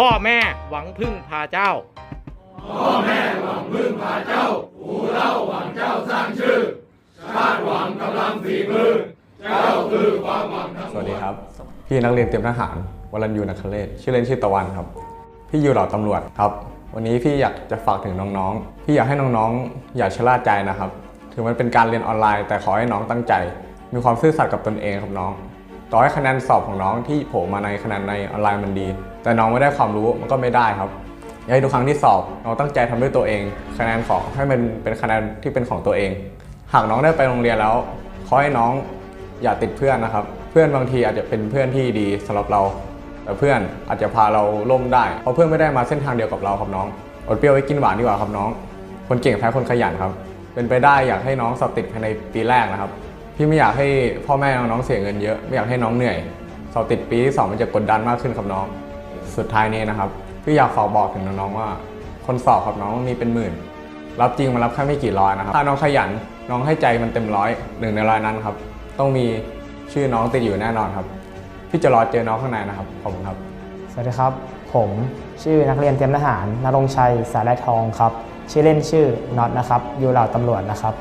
พ่อแม่หวังพึ่งพาเจ้าสวัสดีครับ พี่นักเรียนเตรียมทหารวรัญยูนัคเลศชื่อเล่นชื่อตะวันครับ พี่อยู่เหล่าตำรวจครับ วันนี้พี่อยากจะฝากถึงน้องๆ พี่อยากให้น้องๆ อย่าชะล่าใจนะครับ ถึงมันเป็นการเรียนออนไลน์ แต่ขอให้น้องตั้งใจ มีความซื่อสัตย์กับตนเองครับน้อง ต่อให้คะแนนสอบของน้องที่โผล่มาในคะแนนในออนไลน์มันดี แต่น้องไม่ได้ความรู้มันก็ไม่ได้ครับอยากให้ทุกครั้งที่สอบน้องตั้งใจทำด้วยตัวเอง คะแนนของให้มันเป็นคะแนนที่เป็นของตัวเอง หากน้องได้ไปโรงเรียนแล้วขอให้น้องอย่าติดเพื่อนนะครับ เพื่อนบางทีอาจจะเป็นเพื่อนที่ดีสำหรับเรา แต่เพื่อนอาจจะพาเราล่มได้เพราะเพื่อนไม่ได้มาเส้นทางเดียวกับเราครับน้องอดเปรี้ยวไว้กินหวานดีกว่าครับน้อง คนเก่งแพ้คนขยันครับ เป็นไปได้อยากให้น้องสอบติดภายในปีแรกนะครับ พี่ไม่อยากให้พ่อแม่น้องๆเสียเงินเยอะไม่อยากให้น้องเหนื่อยสอบติดปีที่สองมันจะกดดันมากขึ้นครับน้อง สุดท้ายนี้นะครับพี่อยากฝากบอกถึงน้องๆว่า คนสอบครับน้องมีเป็นหมื่น รับจริงมารับแค่ไม่กี่ร้อยนะครับ ถ้าน้องขยันน้องให้ใจมันเต็มร้อยหนึ่งในร้อยนั้นครับ ต้องมีชื่อน้องติดอยู่แน่นอนครับ พี่จะรอเจอน้องข้างในนะครับขอบคุณครับ สวัสดีครับ ผมชื่อนักเรียนเตรียมทหารนรงชัย สายแรทองครับ ชื่อเล่นชื่อน็อตนะครับ อยู่เหล่าตำรวจนะครับ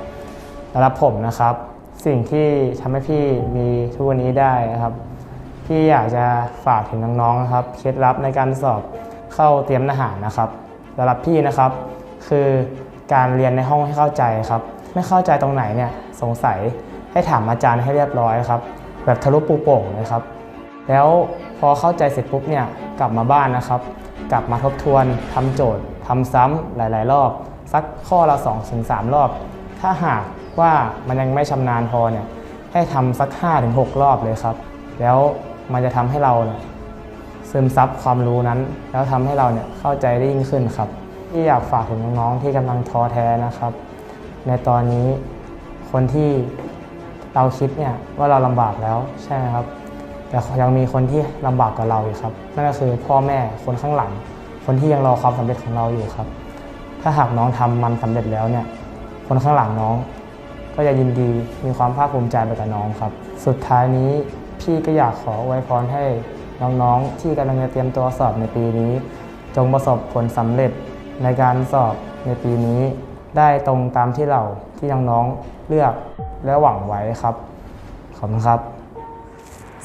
สำหรับผมนะครับ สิ่งที่ทำให้พี่มีทุกวันนี้ได้นะครับ พี่อยากจะฝากถึงน้องๆนะครับเคล็ดลับในการสอบเข้าเตรียมทหารนะครับสำหรับพี่นะครับ คือการเรียนในห้องให้เข้าใจครับ ไม่เข้าใจตรงไหนเนี่ยสงสัยให้ถามอาจารย์ให้เรียบร้อยครับ แบบทะลุปูโป่งเลยครับ แล้วพอเข้าใจเสร็จปุ๊บเนี่ยกลับมาบ้านนะครับ กลับมาทบทวนทำโจทย์ทำซ้ำหลาย ๆ รอบ สักข้อละ2อถึงสรอบ ถ้าหาก ว่ามันยังไม่ชำนาญพอเนี่ยให้ทำสัก5-6รอบเลยครับ แล้วมันจะทำให้เราเนี่ยซึมซับความรู้นั้น แล้วทำให้เราเนี่ยเข้าใจได้ยิ่งขึ้นครับ ที่อยากฝากถึงน้องๆที่กำลังท้อแท้นะครับ ในตอนนี้คนที่เราคิดเนี่ยว่าเราลำบากแล้วใช่ไหมครับ แต่ยังมีคนที่ลำบากกว่าเราอีกครับนั่นก็คือพ่อแม่คนข้างหลัง คนที่ยังรอความสำเร็จของเราอยู่ครับ ถ้าหากน้องทำมันสำเร็จแล้วเนี่ยคนข้างหลังน้อง ก็จะยินดีมีความภาคภูมิใจไปกับน้องครับ สุดท้ายนี้พี่ก็อยากขออวยพรให้น้องๆ ที่กำลังจะเตรียมตัวสอบในปีนี้ จงประสบผลสำเร็จในการสอบในปีนี้ ได้ตรงตามที่เราที่น้องๆเลือกและหวังไว้ครับ ขอบคุณครับ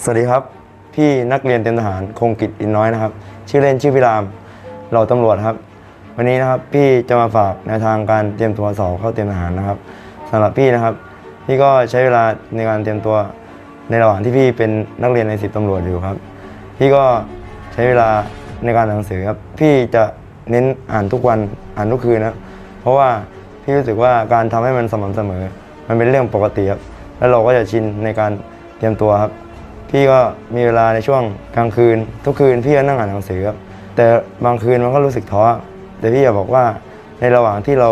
สวัสดีครับ พี่นักเรียนเตรียมทหารคงกิจอินน้อยนะครับ ชื่อเล่นชื่อพิรามเราตำรวจครับ วันนี้นะครับพี่จะมาฝากแนวทางการเตรียมตัวสอบเข้าเตรียมทหารนะครับ สำหรับพี่นะครับ พี่ก็ใช้เวลาในการเตรียมตัวในระหว่างที่พี่เป็นนักเรียนในสิบตำรวจอยู่ครับ พี่ก็ใช้เวลาในการอ่านหนังสือครับ พี่จะเน้นอ่านทุกวันอ่านทุกคืนนะเพราะว่าพี่รู้สึกว่าการทำให้มันสม่ำเสมอ มันเป็นเรื่องปกติครับ แล้วเราก็จะชินในการเตรียมตัวครับ พี่ก็มีเวลาในช่วงกลางคืน ทุกคืนพี่ก็นั่งอ่านหนังสือครับ แต่บางคืนมันก็รู้สึกท้อ แต่พี่อยากบอกว่าในระหว่างที่เรา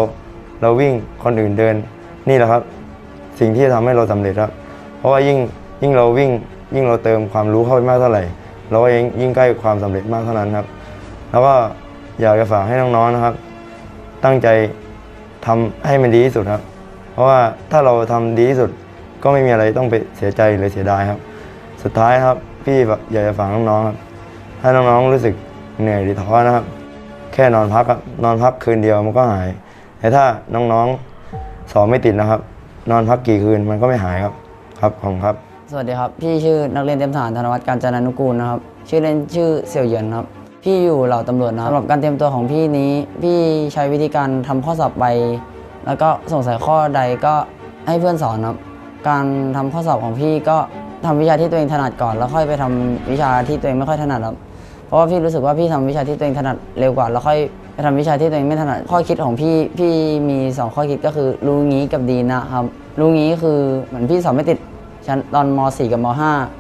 เราวิ่งคนอื่นเดิน นี่แหละครับ สิ่งที่จะทำให้เราสำเร็จครับ เพราะว่ายิ่งยิ่งเราวิ่งยิ่งเราเติมความรู้เข้าไปมากเท่าไหร่ เราก็ยิ่งยิ่งใกล้ความสำเร็จมากเท่านั้นครับ แล้วก็อยากจะฝากให้น้องๆนะครับ ตั้งใจทำให้มันดีที่สุดครับ เพราะว่าถ้าเราทำดีที่สุดก็ไม่มีอะไรต้องไปเสียใจหรือเสียดายครับ สุดท้ายครับพี่อยากจะฝากน้องๆครับถ้าน้องๆรู้สึกเหนื่อยหรือท้อนะครับ แค่นอนพักครับนอนพักคืนเดียวมันก็หาย แต่ถ้าน้องๆ สอบไม่ติดนะครับ นอนพักกี่คืนมันก็ไม่หายครับครับขอบคุณครับ สวัสดีครับ พี่ชื่อนักเรียนเตรียมทหารธนวัฒน์การจนานุกูลนะครับ ชื่อเล่นชื่อเสี่ยวเหยินครับ พี่อยู่เหล่าตำรวจนะครับสำหรับการเตรียมตัวของพี่นี้ พี่ใช้วิธีการทำข้อสอบไป แล้วก็สงสัยข้อใดก็ให้เพื่อนสอนครับ การทำข้อสอบของพี่ก็ทำวิชาที่ตัวเองถนัดก่อน แล้วค่อยไปทำวิชาที่ตัวเองไม่ค่อยถนัดครับ เพราะว่าพี่รู้สึกว่าพี่ทำวิชาที่ตัวเองถนัดเร็วกว่าแล้วค่อย ไปทำวิชาที่ตัวเองไม่ถนัดข้อคิดของพี่พี่มีสองข้อคิดก็คือรู้งี้กับดีนะครับรู้งี้คือเหมือนพี่สอบไม่ติดชั้นตอนม .4 กับม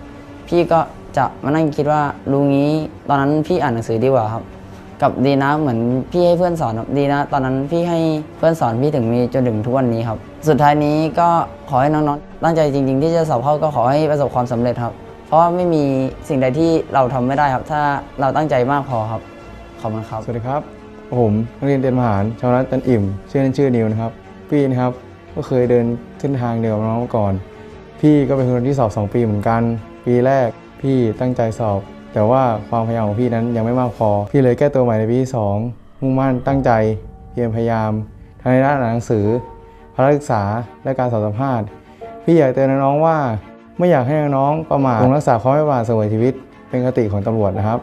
.5 พี่ก็จะมานั่งคิดว่ารู้งี้ ตอนนั้นพี่อ่านหนังสือดีกว่าครับ กับดีนะเหมือนพี่ให้เพื่อนสอนดีนะ ตอนนั้นพี่ให้เพื่อนสอนพี่ถึงมีจนถึงทุกวันนี้ครับ สุดท้ายนี้ก็ขอให้น้องๆตั้งใจจริง ๆ ที่จะสอบเข้าก็ขอให้ประสบความสำเร็จครับ เพราะไม่มีสิ่งใดที่เราทำไม่ได้ครับ ถ้าเราตั้งใจมากพอครับขอบคุณครับ สวัสดีครับ ผมนักเรียนเตรียมทหารชาวนัทจันอิ่ม ชื่อเล่นชื่อนิวนะครับ พี่นะครับก็เคยเดินเส้นทางเดียวกับน้องมาก่อน พี่ก็เป็นคนที่สอบ 2 ปีเหมือนกัน ปีแรกพี่ตั้งใจสอบ แต่ว่าความพยายามของพี่นั้นยังไม่มากพอ พี่เลยแก้ตัวใหม่ในปีที่สองมุ่งมั่นตั้งใจเพียรพยายามทั้งในด้านหนังสือพละศึกษาและการสอบสัมภาษณ์ พี่อยากเตือนน้องๆว่า ไม่อยากให้น้องประมาทจงรักษาความไม่ประมาทเสมอชีวิตเป็นคติของตำรวจนะครับ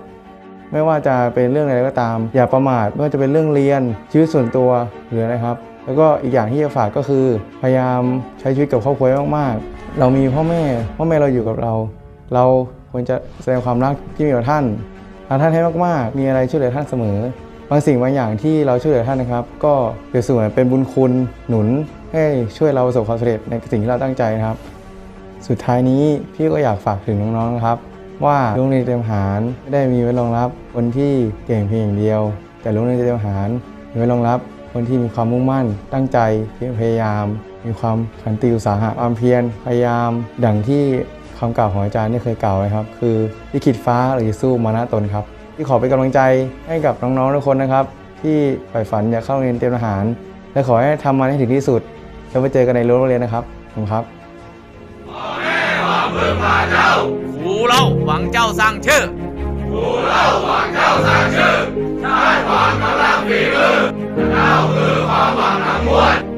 ไม่ว่าจะเป็นเรื่องอะไรก็ตาม อย่าประมาทไม่ว่าจะเป็นเรื่องเรียนชีวิตส่วนตัวหรืออะไรครับ แล้วก็อีกอย่างที่จะฝากก็คือ พยายามใช้ชีวิตกับครอบครัวมากๆ เรามีพ่อแม่พ่อแม่เราอยู่กับเรา เราควรจะแสดงความรักที่มีต่อท่านรักท่านให้มากๆ มีอะไรช่วยเหลือท่านเสมอบางสิ่งบางอย่างที่เราช่วยเหลือท่านนะครับ ก็เปรียบเสมือนเป็นบุญคุณหนุนให้ช่วยเราประสบความสำเร็จในสิ่งที่เราตั้งใจนะครับ สุดท้ายนี้พี่ก็อยากฝากถึงน้องๆนะครับ ว่าโรงเรียนเตรียมทหารไม่ได้มีไว้รองรับคนที่เก่งเพียงอย่างเดียว แต่โรงเรียนเตรียมทหารมีไว้รองรับคนที่มีความมุ่งมั่น ตั้งใจพยายาม มีความขันติอุตสาหะความเพียรพยายาม ดังที่คำกล่าวของอาจารย์ได้เคยกล่าวไว้ครับ คือลิขิตฟ้าหรือสู้มานะตนครับ ที่ขอเป็นกำลังใจให้กับน้องๆทุกคนนะครับ ที่ใฝ่ฝันอยากเข้าโรงเรียนเตรียมทหาร และขอให้ทำมันให้ถึงที่สุดแล้วไปเจอกันในรั้วโรงเรียนนะครับขอบคุณครับครูเล่หวังเจ้า 鼓楼往叫上去，五楼往叫上去，再往那浪边去，到荷花往那关。